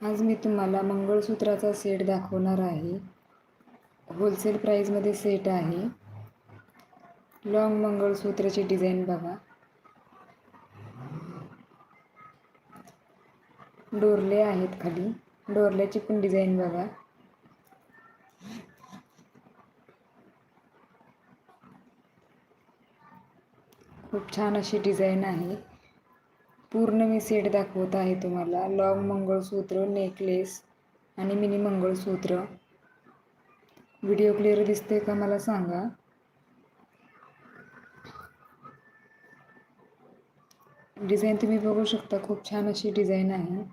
आज मी तुम्हाला मंगळसूत्राचा सेट दाखवणार आहे. होलसेल प्राईजमध्ये सेट आहे. लॉंग मंगळसूत्राची डिझाईन बघा. डोरले आहेत खाली. डोरल्याची पण डिझाईन बघा. खूप छान अशी डिझाईन आहे. पूर्ण मी सेट दाखवत आहे तुम्हाला. लॉंग मंगळसूत्र नेकलेस आणि मिनी मंगळसूत्र. व्हिडिओ क्लिअर दिसते का मला सांगा? डिझाईन तुम्ही बघू शकता. खूप छान अशी डिझाईन आहे.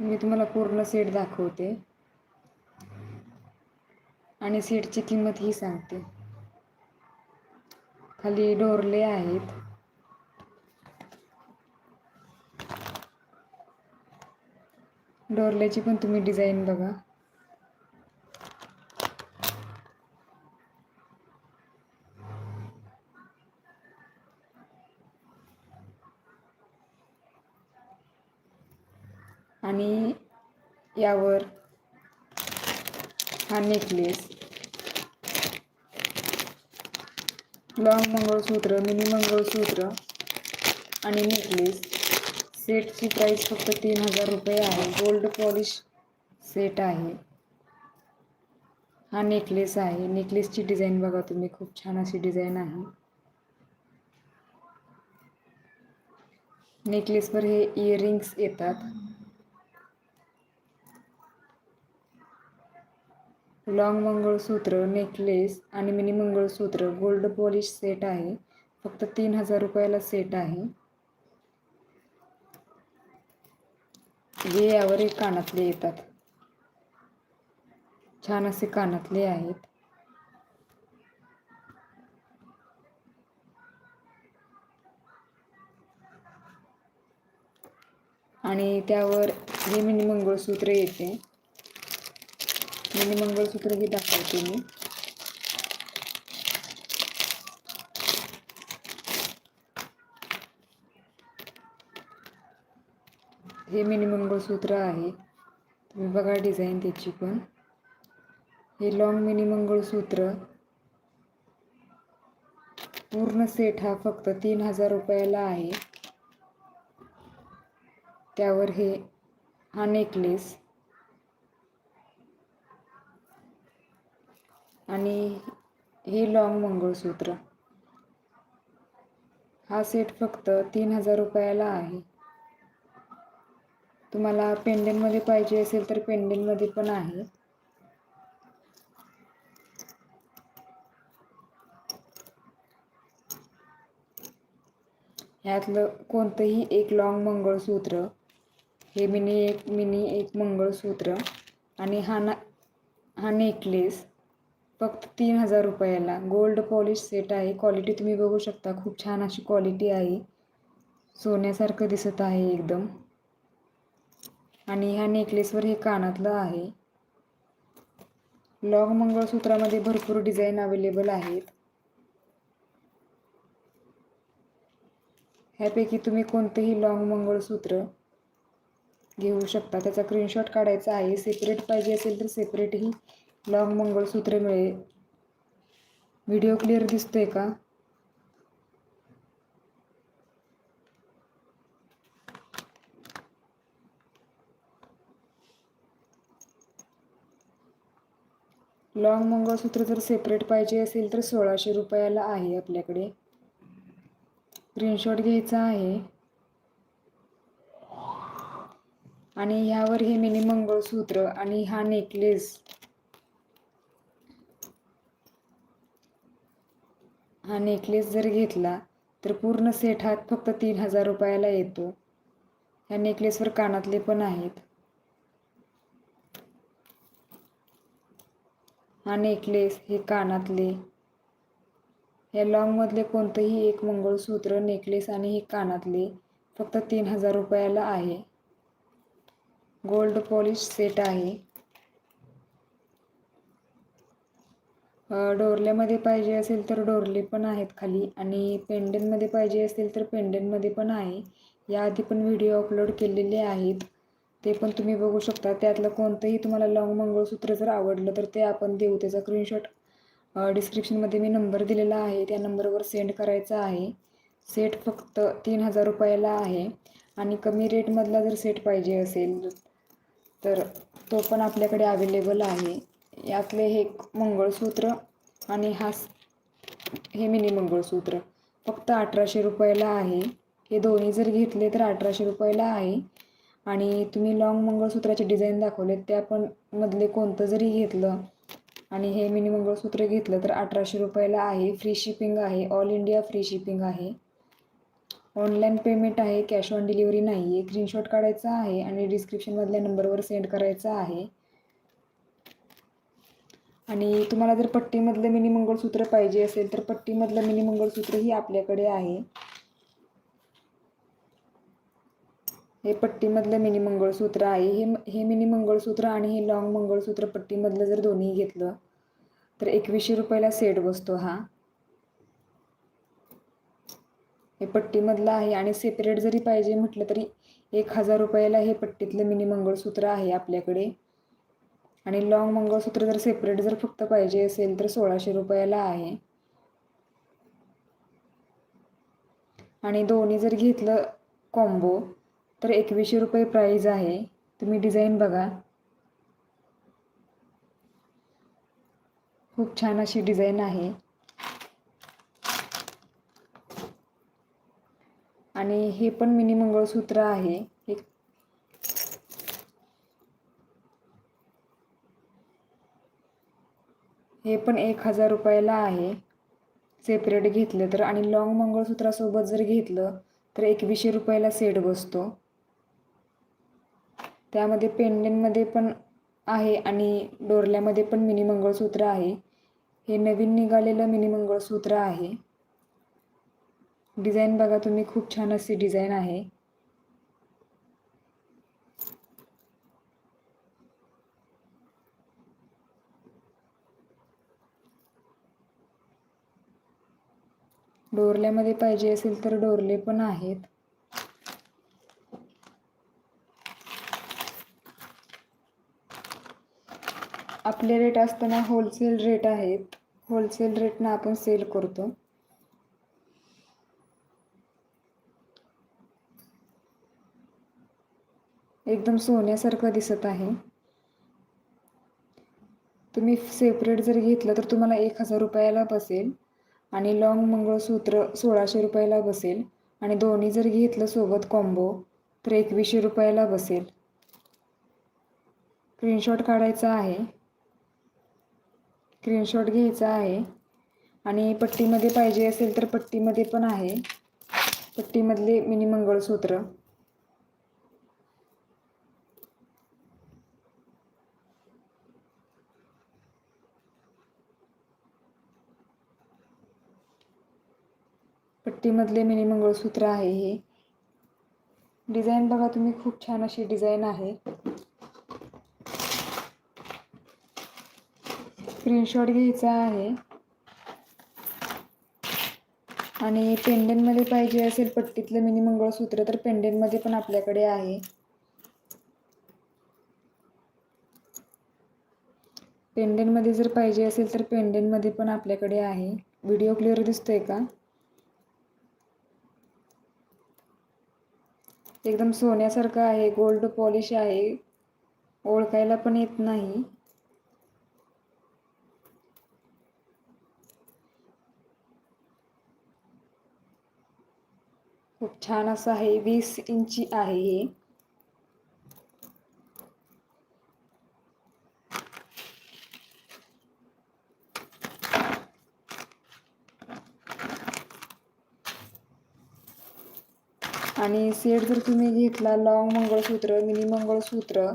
मी तुम्हाला पूर्ण सेट दाखवते. आणि सेटची किंमत ही सांगते. खाली डोरले आहेत. डोरल्याची पण तुम्ही डिझाईन बघा. आणि यावर हा नेकलेस लॉंग मंगळसूत्र मिनी मंगळसूत्र आणि नेकलेस. सेटची प्राईस फक्त तीन हजार रुपये आहे. गोल्ड पॉलिश सेट आहे. हा नेकलेस आहे. नेकलेसची डिझाईन बघा तुम्ही. खूप छान अशी डिझाईन आहे. नेकलेसवर हे इयरिंग्स येतात. लॉंग मंगळसूत्र नेकलेस आणि मिनी मंगळसूत्र गोल्ड पॉलिश सेट आहे. फक्त तीन हजार रुपयाला सेट आहे. हे यावर एक कानातले येतात. छान असे कानातले आहेत. आणि त्यावर हे मिनी मंगळसूत्र येते. मिनी मंगळसूत्र ही दाखवते मी हे मिनी मंगळसूत्र आहे. तुम्ही बघा डिझाईन त्याची पण. हे लॉंग मिनी मंगळसूत्र. पूर्ण सेट हा फक्त तीन हजार रुपयाला आहे. त्यावर हे हा नेकलेस आणि हे लॉंग मंगळसूत्र. हा सेट फक्त तीन हजार रुपयाला आहे. तुम्हाला पेंडेंटमध्ये पाहिजे असेल तर पेंडेंटमध्ये पण आहे. ह्यातलं कोणतंही एक लॉंग मंगळसूत्र हे मिनी एक मिनी एक मंगळसूत्र आणि हा ना हा नेकलेस फक्त तीन हजार रुपयाला. गोल्ड पॉलिश सेट आहे. क्वालिटी तुम्ही बघू शकता. खूप छान अशी क्वालिटी आहे. सोन्यासारखं दिसत आहे एकदम. आणि ह्या नेकलेसवर हे कानातलं आहे. लॉग मंगळसूत्रामध्ये भरपूर डिझाईन अवेलेबल आहेत. ह्यापैकी तुम्ही कोणतेही लॉंग मंगळसूत्र घेऊ शकता. त्याचा स्क्रीनशॉट काढायचा आहे. सेपरेट पाहिजे असेल तर सेपरेटही लॉंग मंगळसूत्र मिळेल व्हिडिओ क्लिअर दिसतोय का? लॉंग मंगळसूत्र जर सेपरेट पाहिजे असेल तर सोळाशे रुपयाला आहे आपल्याकडे. स्क्रीनशॉट घ्यायचा आहे. आणि ह्यावर हे मिनी मंगळसूत्र आणि हा नेकलेस हा नेकलेस जर घेतला तर पूर्ण सेट हा फक्त तीन हजार रुपयाला येतो. ह्या नेकलेसवर कानातले पण आहेत. हा नेकलेस हे कानातले. या लॉंगमधले कोणतंही एक मंगळसूत्र नेकलेस आणि हे कानातले फक्त तीन हजार रुपयाला आहे. गोल्ड पॉलिश सेट आहे. डोरल्यामध्ये पाहिजे असेल तर डोरले पण आहेत खाली आणि पेंडनमध्ये पाहिजे असेल तर पेंडनमध्ये पण आहे. याआधी पण व्हिडिओ अपलोड केलेले आहेत. ते पण तुम्ही बघू शकता. त्यातलं कोणतंही तुम्हाला लॉंग मंगळसूत्र जर आवडलं तर ते आपण देऊ. त्याचा स्क्रीनशॉट डिस्क्रिप्शनमध्ये मी नंबर दिलेला आहे. त्या नंबरवर सेंड करायचा आहे. सेट फक्त तीन हजार रुपयाला आहे. आणि कमी रेटमधला जर सेट पाहिजे असेल तर तो पण आपल्याकडे अवेलेबल आहे. यातले हे मंगळसूत्र आणि हा हे मिनी मंगळसूत्र. फक्त अठराशे रुपयाला आहे. हे दोन्ही जर घेतले तर अठराशे रुपयाला आहे. आणि तुम्ही लॉंग मंगळसूत्राचे डिझाईन दाखवले त्या पण मधले कोणतं जरी घेतलं आणि हे मिनी मंगळसूत्र घेतलं तर अठराशे रुपयाला आहे. फ्री शिपिंग आहे. ऑल इंडिया फ्री शिपिंग आहे. ऑनलाईन पेमेंट आहे. कॅश ऑन डिलिव्हरी नाही आहे स्क्रीनशॉट काढायचा आहे आणि डिस्क्रिप्शनमधल्या नंबरवर सेंड करायचा आहे. आणि तुम्हाला जर पट्टीमधलं मिनी मंगळसूत्र पाहिजे असेल तर पट्टीमधलं मिनी मंगळसूत्रही आपल्याकडे आहे. हे पट्टीमधलं मिनी मंगळसूत्र आहे. हे हे मिनी मंगळसूत्र आणि हे लॉंग मंगळसूत्र पट्टीमधलं जर दोन्ही घेतलं तर एकवीसशे रुपयाला सेट बसतो हा. हे पट्टीमधलं आहे आणि सेपरेट जरी पाहिजे म्हटलं तरी एक हजार रुपयाला हे पट्टीतलं मिनी मंगळसूत्र आहे आपल्याकडे. आणि लॉंग मंगळसूत्र जर सेपरेट जर फक्त पाहिजे असेल तर सोळाशे रुपयाला आहे. आणि दोन्ही जर घेतलं कॉम्बो तर एकवीसशे रुपये प्राईज आहे. तुम्ही डिझाईन बघा. खूप छान अशी डिझाईन आहे. आणि हे पण मिनी मंगळसूत्र आहे. हे पण एक हजार रुपयाला आहे. सेपरेट घेतलं तर आणि लॉंग मंगळसूत्रासोबत जर घेतलं तर एकवीसशे रुपयाला सेट बसतो. त्यामध्ये पेंडेंटमध्ये पण आहे आणि डोरल्यामध्ये पण मिनी मंगळसूत्र आहे. हे नवीन निघालेलं मिनी मंगळसूत्र आहे. डिझाईन बघा तुम्ही खूप छान अशी डिझाईन आहे. डोरल्यामध्ये पाहिजे असेल तर डोरले पण आहेत. आपले रेट असताना होलसेल रेट आहेत. होलसेल रेटनं आपण सेल करतो. एकदम सोन्यासारखं दिसत आहे. तुम्ही सेपरेट जर घेतलं तर तुम्हाला एक हजार रुपयाला बसेल. आणि लॉंग मंगळसूत्र सोळाशे रुपयाला बसेल. आणि दोन्ही जर घेतलं सोबत कॉम्बो तर एकवीसशे रुपयाला बसेल. स्क्रीनशॉट काढायचा आहे. स्क्रीनशॉट घ्यायचा आहे. आणि पट्टीमध्ये पाहिजे असेल तर पट्टीमध्ये पण आहे. पट्टीमधले मिनी मंगळसूत्र. पट्टीमधले मिनी मंगळसूत्र आहे हे. डिझाईन बघा तुम्ही खूप छान अशी डिझाईन आहे. स्क्रीनशॉट घ्यायचा आहे. आणि पेंडेंटमध्ये पाहिजे असेल पट्टीतलं मिनी मंगळसूत्र तर पेंडेंटमध्ये पण आपल्याकडे आहे. पेंडेंटमध्ये जर पाहिजे असेल तर पेंडेंटमध्ये पण आपल्याकडे आहे. व्हिडिओ क्लिअर दिसतोय का? एकदम सोन्यासारखं आहे गोल्ड पॉलिश आहे. ओळखायला पण येत नाही. खूप छान असं आहे वीस इंची आहे हे. सेट जर तुम्ही घेतला लॉंग मंगळसूत्र मिनी मंगळसूत्र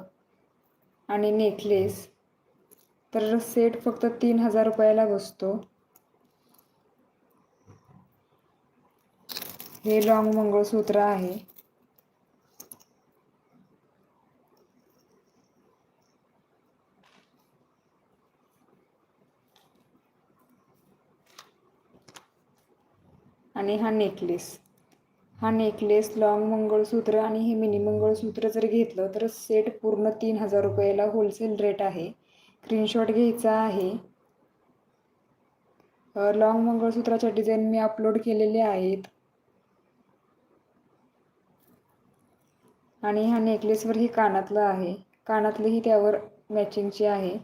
आणि नेकलेस तर सेट फक्त तीन हजार रुपयाला बसतो. हे लॉंग मंगळसूत्र आहे. आणि हा नेकलेस. हा नेकलेस लॉंग मंगळसूत्र आणि हे मिनी मंगळसूत्र जर घेतलं तर सेट पूर्ण तीन हजार रुपयाला होलसेल रेट आहे. स्क्रीनशॉट घ्यायचा आहे. लॉंग मंगळसूत्राच्या डिझाईन मी अपलोड केलेले आहेत. आणि ह्या नेकलेसवर ही कानातलं आहे. कानातलंही त्यावर मॅचिंगचे आहे.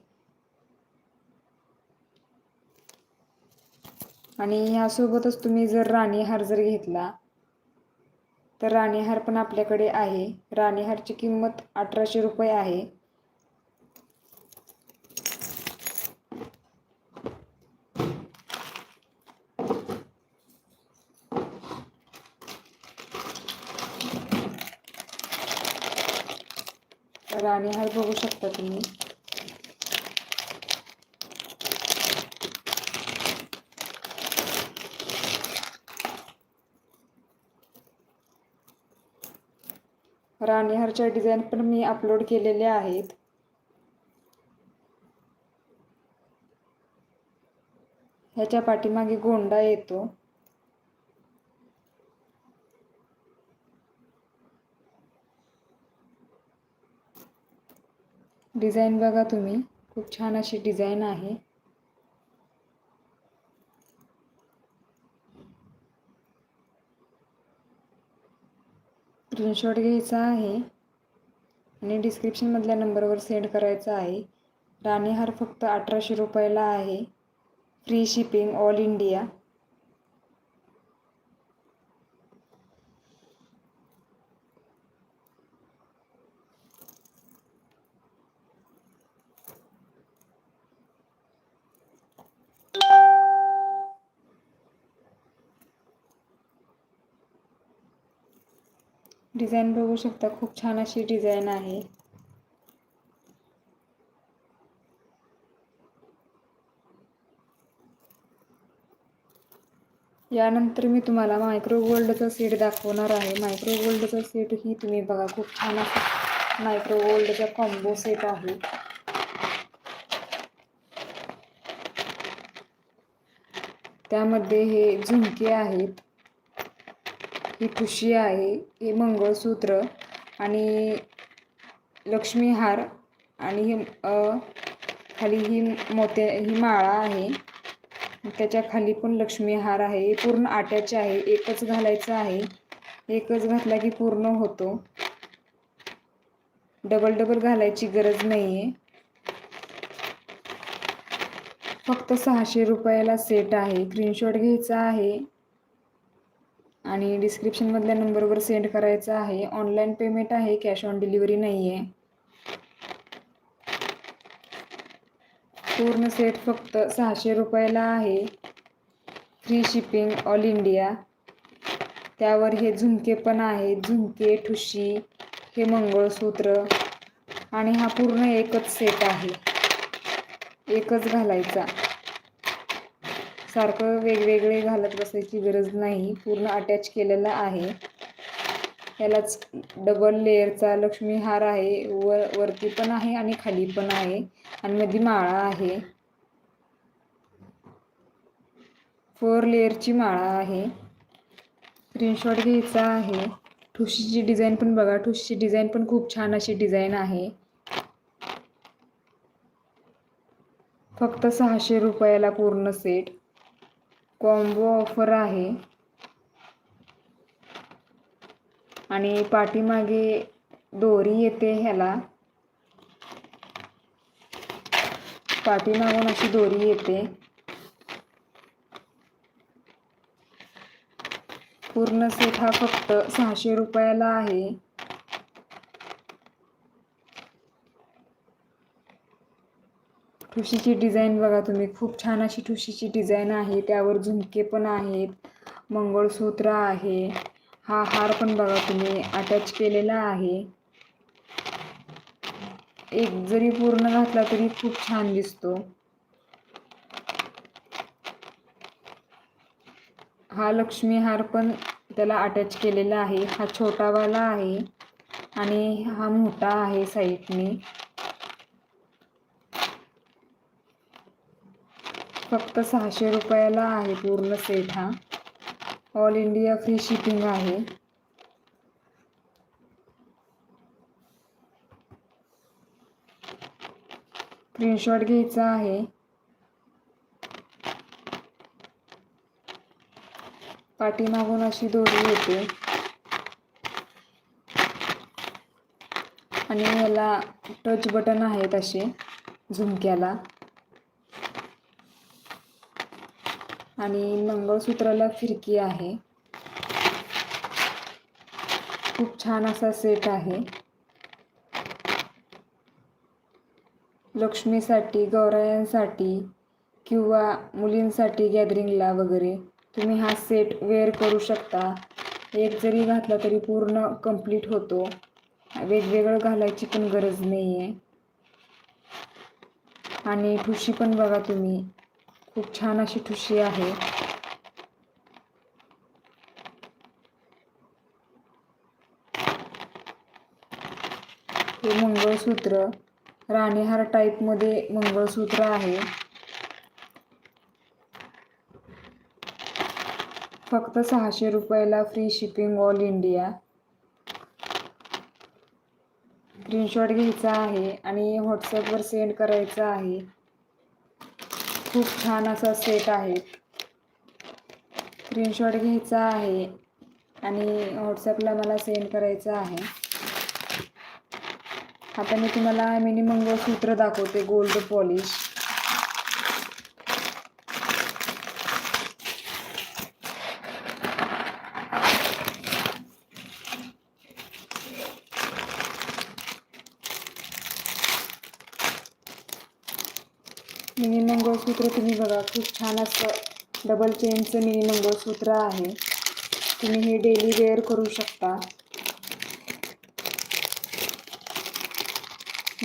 आणि ह्यासोबतच तुम्ही जर राणी हार जर घेतला तर राणीहार पण आपल्याकडे आहे. राणीहारची किंमत अठराशे रुपये आहे. राणीहार बघू शकता तुम्ही. राणीहारच्या डिझाईन पण मी अपलोड केलेले आहेत. ह्याच्या पाठीमागे गोंडा येतो. डिझाईन बघा तुम्ही खूप छान अशी डिझाईन आहे. स्क्रीनशॉट घ्यायचा आहे आणि डिस्क्रिप्शनमधल्या नंबरवर सेंड करायचा आहे. राणीहार फक्त अठराशे रुपयाला आहे. Free shipping all India design बघू शकता खूप छान अशी डिझाईन आहे. यानंतर मी तुम्हाला मायक्रो गोल्डचं सेट दाखवणार आहे. मायक्रो गोल्डचं सेट ही तुम्ही बघा खूप छान असं मायक्रो गोल्डचा कॉम्बो सेट आहे. त्यामध्ये हे झुमके आहेत. ही ठुशी आहे हे मंगळसूत्र आणि लक्ष्मीहार आणि ही खाली ही मोत्या ही माळा आहे. त्याच्याखाली पण लक्ष्मीहार आहे. हे पूर्ण आट्याचे आहे. एकच घालायचं आहे. एकच घातला की पूर्ण होतो. डबल डबल घालायची गरज नाही आहे फक्त सहाशे रुपयाला सेट आहे. स्क्रीनशॉट घ्यायचा आहे. आणि डिस्क्रिप्शनमधल्या नंबरवर सेंड करायचा आहे. ऑनलाईन पेमेंट आहे कॅश ऑन डिलिव्हरी नाही आहे पूर्ण सेट फक्त सहाशे रुपयाला आहे. फ्री शिपिंग ऑल इंडिया त्यावर हे झुमके पण आहेत. झुमके ठुशी हे मंगळसूत्र आणि हा पूर्ण एकच सेट आहे. एकच घालायचा. सारखं वेगवेगळे घालत बसायची गरज नाही. पूर्ण अटॅच केलेला आहे. यालाच डबल लेअरचा लक्ष्मी हार आहे. व वरती पण आहे आणि खाली पण आहे. आणि मध्ये माळा आहे. फोर लेअरची माळा आहे. स्क्रीनशॉट घ्यायचा आहे. ठुशीची डिझाईन पण बघा. ठुशीची डिझाईन पण खूप छान अशी डिझाईन आहे. फक्त सहाशे रुपयाला पूर्ण सेट कॉम्बो ऑफर आहे. आणि पाठीमागे दोरी येते ह्याला. पाठीमागून अशी दोरी येते. पूर्ण सेट हा फक्त सहाशे रुपयाला आहे. ठुशीची डिझाईन बघा तुम्ही. खूप छान अशी ठुशीची डिझाईन आहे. त्यावर झुमके पण आहेत. मंगळसूत्र आहे. हा हार पण बघा तुम्ही. अटॅच केलेला आहे. एक जरी पूर्ण घातला तरी खूप छान दिसतो. हा लक्ष्मी हार पण त्याला अटॅच केलेला आहे. हा छोटावाला आहे. आणि हा मोठा आहे साईडने. फक्त सहाशे रुपयाला आहे पूर्ण सेट हा. ऑल इंडिया फ्री शिपिंग आहे. स्क्रीनशॉट घ्यायचा आहे. पाठीमागून अशी दोरी येते. आणि याला टच बटन आहेत असे झुमक्याला. आणि मंगळसूत्राला फिरकी आहे. खूप छान असा सेट आहे. लक्ष्मीसाठी गौरायांसाठी किंवा मुलींसाठी गॅदरिंगला वगैरे तुम्ही हा सेट वेअर करू शकता. एक जरी घातला तरी पूर्ण कंप्लीट होतो. वेगवेगळं घालायची पण गरज नाही आहे आणि ठुशी पण बघा तुम्ही. खूप छान अशी ठुशी आहे. हे मंगळसूत्र राणीहार टाईपमध्ये मंगळसूत्र आहे. फक्त सहाशे रुपयाला free shipping all India screenshot घ्यायचा आहे आणि व्हॉट्सअपवर सेंड करायचा आहे. खूप छान असा सेट आहे. स्क्रीनशॉट घ्यायचा आहे आणि व्हॉट्सअपला मला सेंड करायचा आहे. आता मी तुम्हाला मिनी सूत्र दाखवते गोल्ड पॉलिश मिनी मंगळसूत्र तुम्ही बघा खूप छान असं डबल चेनचं मिनी मंगळसूत्र आहे. तुम्ही हे डेली वेअर करू शकता.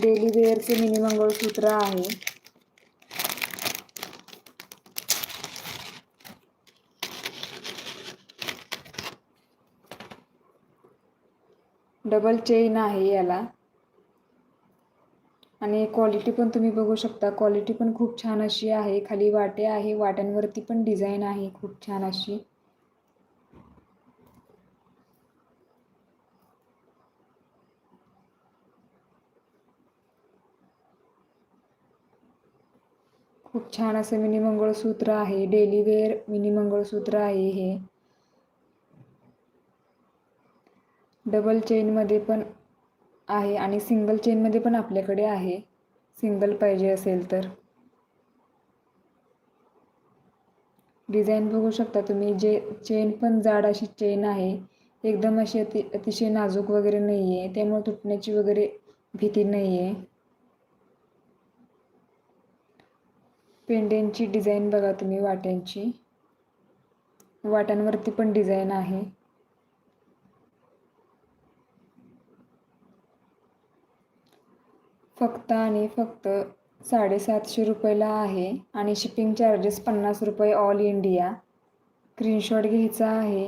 डेली वेअरचे मिनी मंगळसूत्र आहे. डबल चेन आहे याला. आणि क्वालिटी पण तुम्ही बघू शकता. क्वालिटी पण खूप छान अशी आहे. खाली वाटे आहे. वाट्यांवरती पण डिझाईन आहे. खूप छान अशी. खूप छान असं मिनी मंगळसूत्र आहे. डेली वेअर मिनी मंगळसूत्र आहे हे. डबल चेनमध्ये पण आहे आणि सिंगल चेनमध्ये पण आपल्याकडे आहे. सिंगल पाहिजे असेल तर. डिझाईन बघू शकता तुम्ही जे चेन पण जाड अशी चेन आहे एकदम अशी अति अतिशय नाजूक वगैरे नाही आहे त्यामुळे तुटण्याची वगैरे भीती नाही आहे पेंडेंटची डिझाईन बघा तुम्ही वाट्यांची. वाट्यांवरती पण डिझाईन आहे. फक्त आणि फक्त साडेसातशे रुपयाला आहे आणि शिपिंग चार्जेस पन्नास रुपये ऑल इंडिया स्क्रीनशॉट घ्यायचा आहे.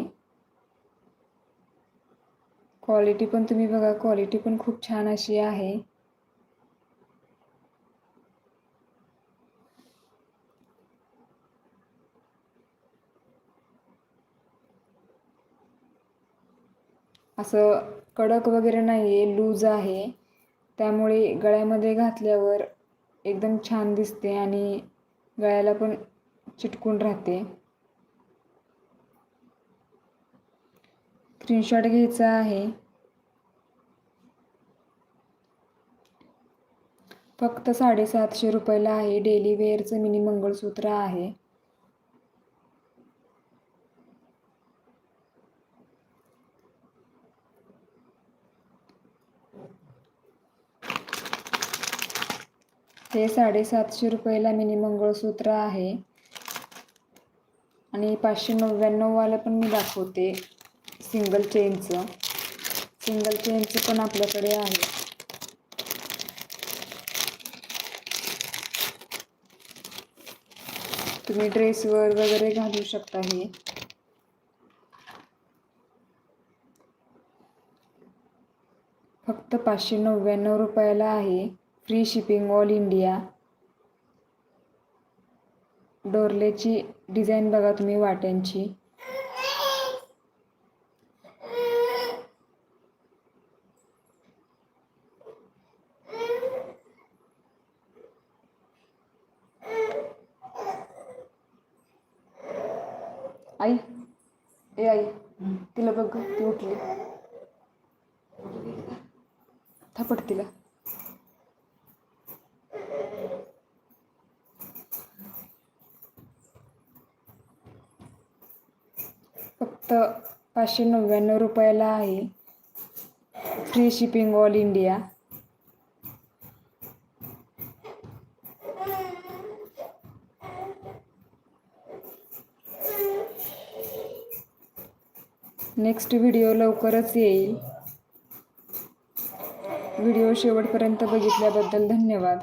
क्वालिटी पण तुम्ही बघा क्वालिटी पण खूप छान अशी आहे. असं कडक वगैरे नाही आहे लूज आहे. त्यामुळे गळ्यामध्ये घातल्यावर एकदम छान दिसते आणि गळ्याला पण चिटकून राहते. स्क्रीनशॉट घ्यायचा आहे. फक्त साडेसातशे रुपयाला आहे. डेली वेअरचं मिनी मंगळसूत्र आहे. हे साडेसातशे रुपयाला मिनी मंगळसूत्र आहे. आणि पाचशे नव्याण्णववालं पण मी दाखवते सिंगल चेनचं सिंगल चेनचं पण आपल्याकडे आहे. तुम्ही ड्रेसवर वगैरे घालू शकता हे. फक्त पाचशे नव्याण्णव रुपयाला आहे. Free shipping all India. डोरलेची design बघा तुम्ही वाट्यांची. आई ए आई तिला बघ ती उठली. थपट तिला. पाचशे नव्याण्णव रुपयाला आहे. Free shipping all India next video लवकरच येईल. व्हिडिओ शेवटपर्यंत बघितल्याबद्दल धन्यवाद.